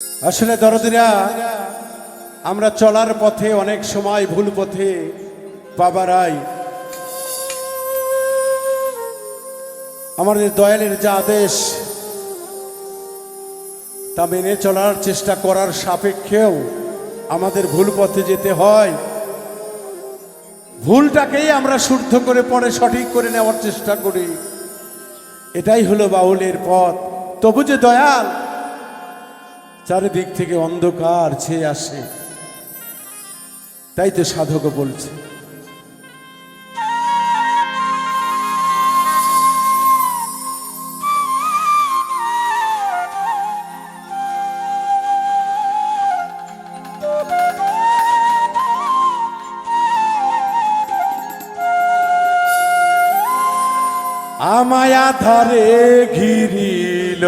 আসলে দরদিরা, আমরা চলার পথে অনেক সময় ভুল পথে বাবারাই আমাদের দয়ালের যা আদেশ, তা মেনে চলার চেষ্টা করার সাপেক্ষেও আমাদের ভুল পথে যেতে হয়। ভুলটাকেই আমরা শুদ্ধ করে পরে সঠিক করে নেওয়ার চেষ্টা করি। এটাই হলো বাউলের পথ। তবু যে দয়াল চারিদিক থেকে অন্ধকার ছেয়ে আসে। তাই তো সাধক বলছে। আমায়া ধরে ঘিরিল।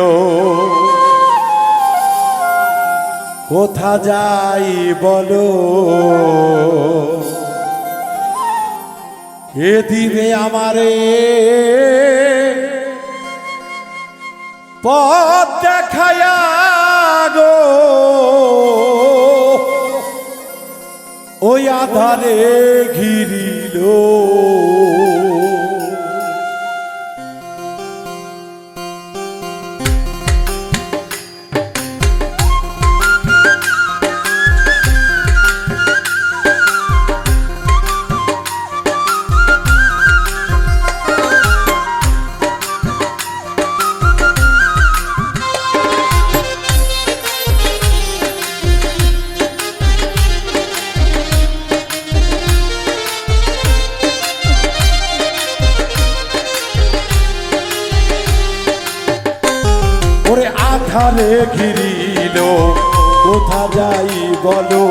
কোথা যাই বলো? কে দিবে আমারে? পথ দেখায়া গো। ওই আধারে ঘিরিল। আধারে ঘিরিল। কোথা যাই বলো,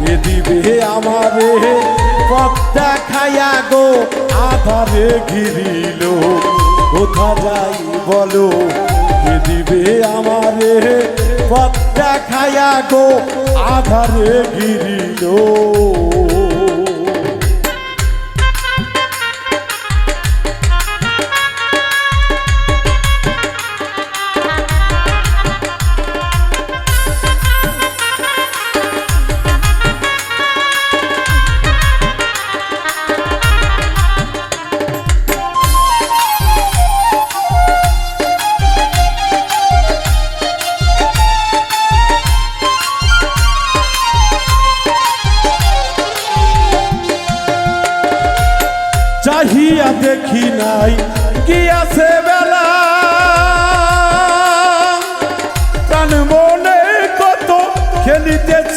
কে দিবে আমারে? পথ দেখায়া গো, আধারে ঘিরিল। কোথা যাই বলো, কে দিবে আমারে? পথ দেখায়া গো, আধারে ঘিরিল।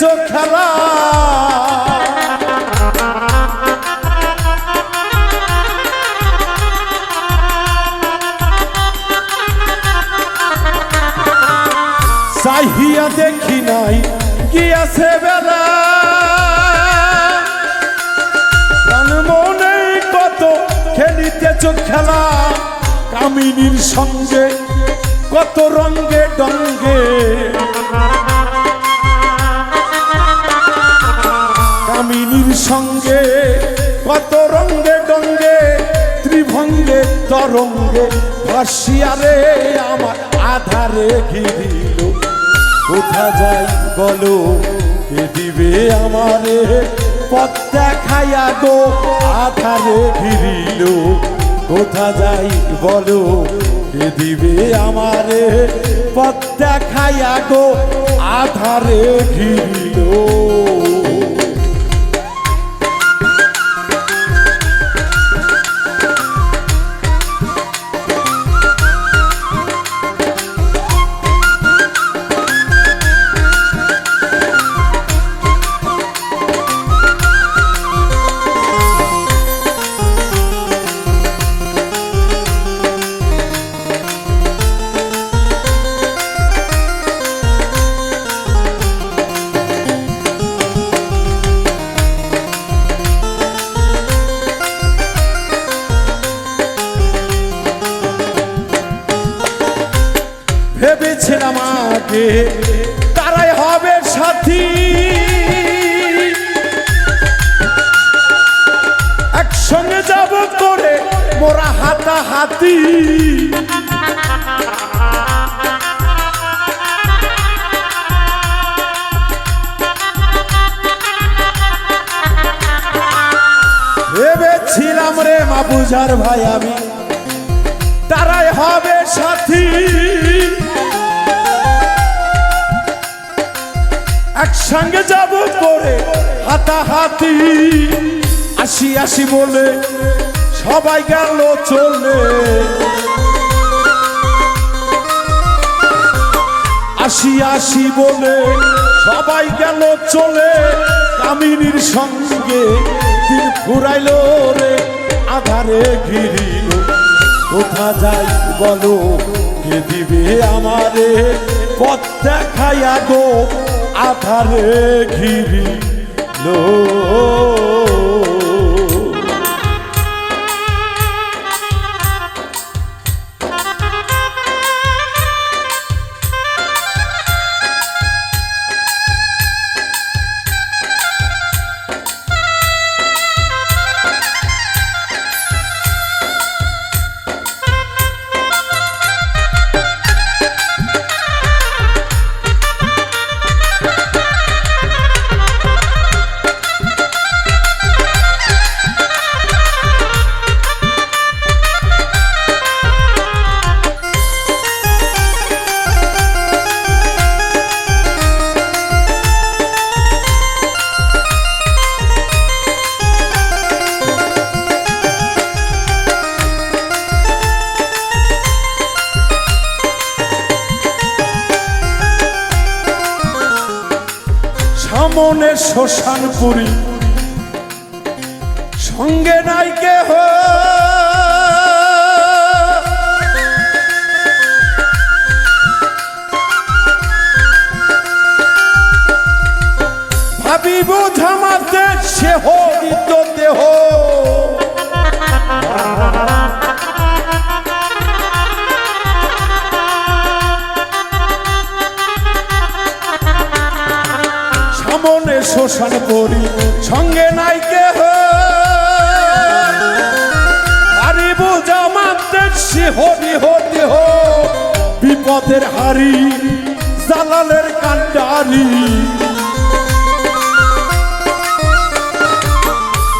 খেলিতেছ খেলা? চাহিয়া দেখি নাই গিয়াছে বেলা। প্রাণ মনে কত খেলিতেছ খেলা। কামিনীর সঙ্গে কত রঙ্গে ডঙ্গে। কামিনীর সঙ্গে, কত রঙ্গে ডঙ্গে, ত্রিভঙ্গে, তরঙ্গে ভাসিয়ারে আমার আধারে ঘিরিল। কোথা যাই বলো, কে দিবে আমারে? পথ দেখাইয়া গো, আধারে ঘিরিল। কোথা যাই বলো, কে দিবে আমারে? পথ দেখাইয়া গো, আধারে ঘিরিল। তারাই হবে সাথী। একসঙ্গে যাব করে মোরা হাতা হাতি ছিলাম রে মা বুঝার ভাই আমি। তারাই হবে সাথী। একসঙ্গে যাব করে হাতাহাতি। আসি আসি বলে সবাই গেল চলে। আসি আসি বলে সবাই গেল চলে। কামিনীর সঙ্গে দিন ফুরাইল রে, আধারে ঘিরিল। কোথা যাই বলো, কে দিবে আমারে? পথ দেখাইয়া গো আধারে ঘিরিল। সামনে শ্মশানপুরি। সঙ্গে নাই কেহ সামনে করি, সঙ্গে নাই কেহ। হারিব জামাতে সে হরি হরি হো, বিপদের হারি, জালালের কান্ডারি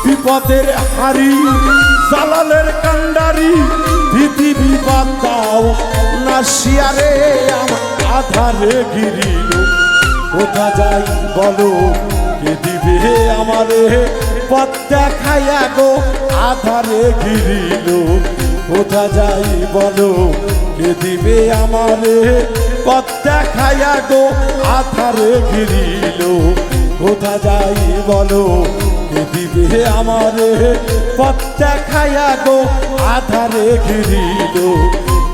বিপদের হারি, জালালের কান্ডারি ভীতি বিপদ দাও না শিয়ারে, আমার আধারে গিরিল কোথা যাই বলো? কে দিবে আমারে পথ দেখাইয়া গো, আধারে ঘিরিল। কোথা যাই বলো কে দিবে আমারে পথ দেখাইয়া গো, আধারে ঘিরিল। কোথা যাই বলো কে দিবে আমারে পথ দেখাইয়া গো, আধারে ঘিরিল।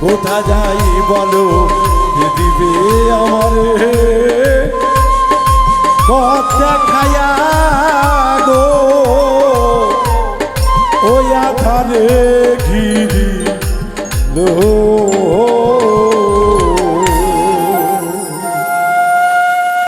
কোথা যাই বলো কে দিবে আমারে পথ দেখাইয়া গো। ওই আধারে ঘিরি লো